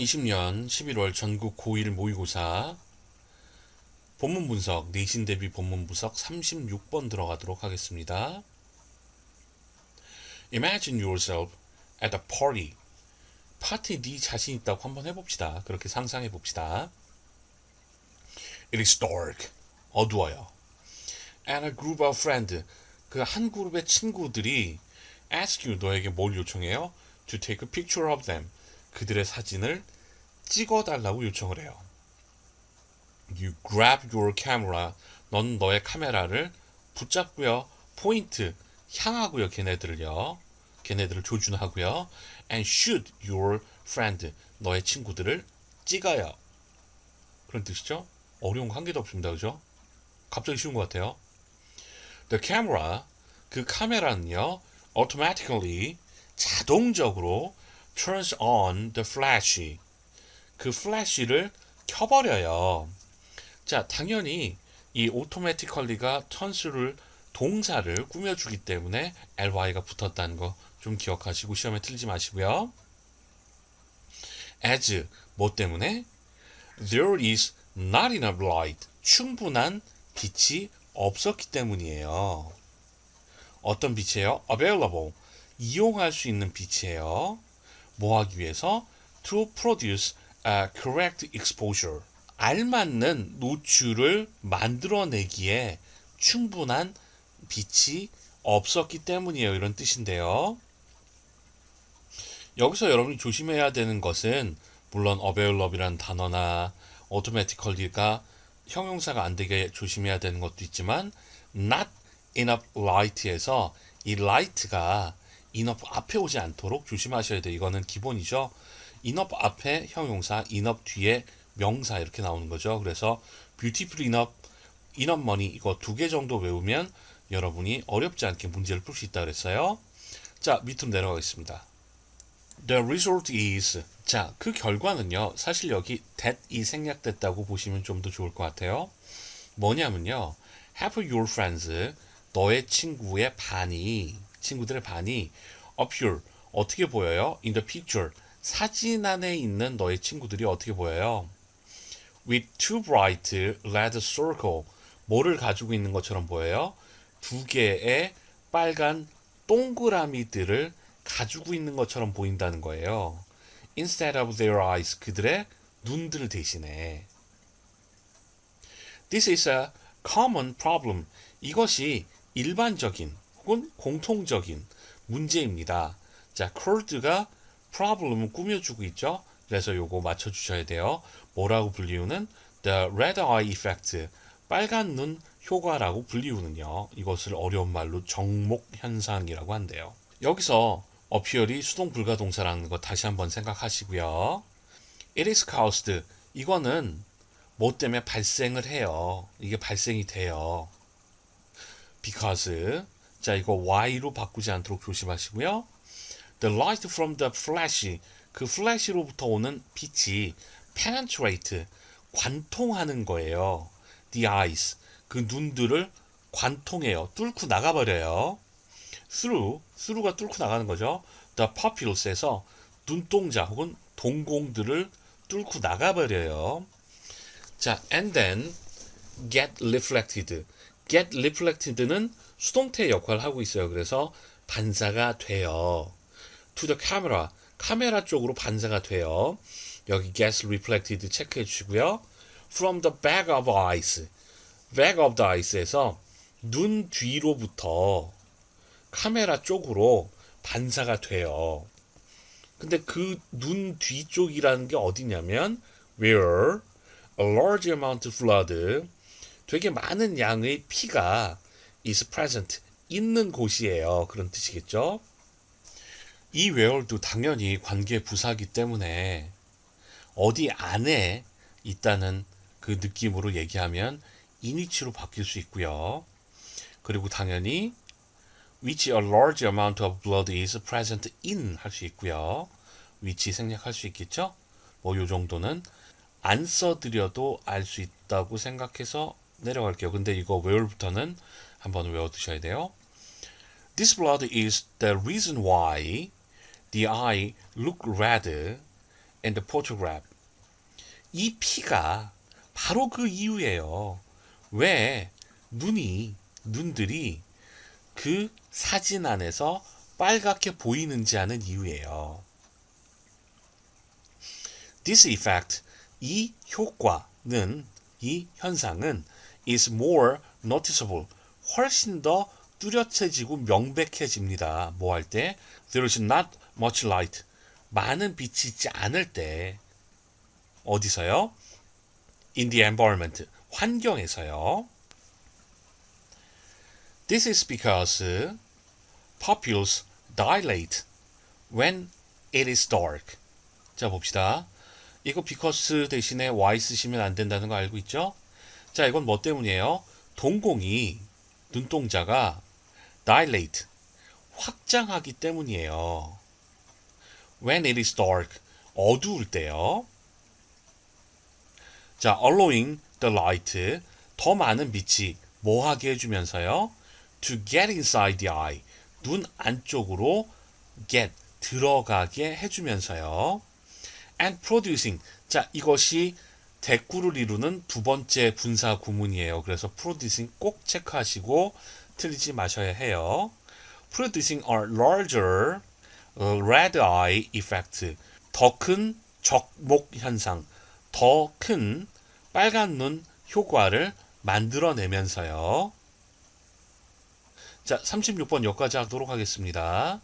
2020년 11월 전국 고1 모의고사 본문 분석, 내신 대비 본문 분석 36번 들어가도록 하겠습니다. Imagine yourself at a party. 파티 네 자신 있다고 한번 해봅시다. 그렇게 상상해 봅시다. It is dark. 어두워요. And a group of friends. 그 한 그룹의 친구들이 ask you 너에게 뭘 요청해요? To take a picture of them. 그들의 사진을 찍어달라고 요청을 해요. You grab your camera. 넌 너의 카메라를 붙잡고요. 포인트 향하고요. 걔네들을요. 걔네들을 조준하고요. And shoot your friend. 너의 친구들을 찍어요. 그런 뜻이죠? 어려운 거 한 개도 없습니다. 그죠? 갑자기 쉬운 것 같아요. The camera. 그 카메라는요. automatically 자동적으로 turns on the flash. 그 플래시를 켜버려요. 자, 당연히 이 automatically가 turns를 동사를 꾸며주기 때문에 ly가 붙었다는 거 좀 기억하시고 시험에 틀리지 마시고요. as 뭐 때문에 there is not enough light 충분한 빛이 없었기 때문이에요. 어떤 빛이에요? available 이용할 수 있는 빛이에요. 뭐 하기 위해서? to produce a correct exposure. 알맞는 노출을 만들어내기에 충분한 빛이 없었기 때문이에요. 이런 뜻인데요. 여기서 여러분이 조심해야 되는 것은 물론 available이라는 단어나 automatically가 형용사가 안 되게 조심해야 되는 것도 있지만 not enough light에서 이 light가 enough 앞에 오지 않도록 조심하셔야 돼요. 이거는 기본이죠. enough 앞에 형용사, enough 뒤에 명사 이렇게 나오는 거죠. 그래서 beautiful enough, enough money 이거 두 개 정도 외우면 여러분이 어렵지 않게 문제를 풀 수 있다 그랬어요. 자, 밑으로 내려가겠습니다. The result is 자, 그 결과는요. 사실 여기 that이 생략됐다고 보시면 좀 더 좋을 것 같아요. 뭐냐면요. Have your friends 너의 친구의 반이 친구들의 반이 appear 어떻게 보여요? In the picture 사진 안에 있는 너의 친구들이 어떻게 보여요? With two bright red circle 뭐를 가지고 있는 것처럼 보여요? 두 개의 빨간 동그라미들을 가지고 있는 것처럼 보인다는 거예요. Instead of their eyes 그들의 눈들 대신에 This is a common problem. 이것이 일반적인 혹은 공통적인 문제입니다. 자, cold가 problem을 꾸며주고 있죠. 그래서 요거 맞춰주셔야 돼요. 뭐라고 불리우는 the red eye effect, 빨간 눈 효과라고 불리우는요. 이것을 어려운 말로 정목 현상이라고 한대요. 여기서 appear이 수동 불가 동사라는 거 다시 한번 생각하시고요. It is caused. 이거는 뭐 때문에 발생을 해요. 이게 발생이 돼요. because 자 이거 y로 바꾸지 않도록 조심하시고요. The light from the flash 그 플래시로부터 오는 빛이 penetrate 관통하는 거예요. The eyes 그 눈들을 관통해요. 뚫고 나가버려요. through through가 뚫고 나가는 거죠. The pupils에서 눈동자 혹은 동공들을 뚫고 나가버려요. 자, and then get reflected. get reflected는 수동태 역할을 하고 있어요. 그래서 반사가 돼요. to the camera. 카메라 쪽으로 반사가 돼요. 여기 get reflected 체크해 주시고요. from the back of eyes. back of the eyes에서 눈 뒤로부터 카메라 쪽으로 반사가 돼요. 근데 그 눈 뒤쪽이라는 게 어디냐면 where a large amount of blood 되게 많은 양의 피가 is present 있는 곳이에요. 그런 뜻이겠죠? 이 where도 당연히 관계 부사기 때문에 어디 안에 있다는 그 느낌으로 얘기하면 인위치로 바뀔 수 있고요. 그리고 당연히 which a large amount of blood is present in 할 수 있고요. 위치 생략할 수 있겠죠? 뭐 요 정도는 안 써드려도 알 수 있다고 생각해서 내려갈게요. 근데 이거 where부터는 한번 외워두셔야 돼요. This blood is the reason why the eye look red in the photograph. 이 피가 바로 그 이유예요. 왜 눈이 눈들이 그 사진 안에서 빨갛게 보이는지 하는 이유예요. This effect, 이 효과는 이 현상은 is more noticeable, 훨씬 더 뚜렷해지고 명백해집니다. 뭐 할 때? There is not much light. 많은 빛이 있지 않을 때. 어디서요? In the environment. 환경에서요. This is because pupils dilate when it is dark. 자, 봅시다. 이거 because 대신에 y 쓰시면 안 된다는 거 알고 있죠? 자, 이건 뭐 때문이에요? 동공이 눈동자가 dilate 확장하기 때문이에요. When it is dark 어두울 때요. 자, allowing the light 더 많은 빛이 뭐 하게 해주면서요? To get inside the eye 눈 안쪽으로 get 들어가게 해주면서요. And producing 자 이것이 대꾸를 이루는 두 번째 분사 구문이에요. 그래서 producing 꼭 체크하시고 틀리지 마셔야 해요. Producing a larger red eye effect. 더 큰 적목 현상, 더 큰 빨간 눈 효과를 만들어내면서요. 자, 36번 여기까지 하도록 하겠습니다.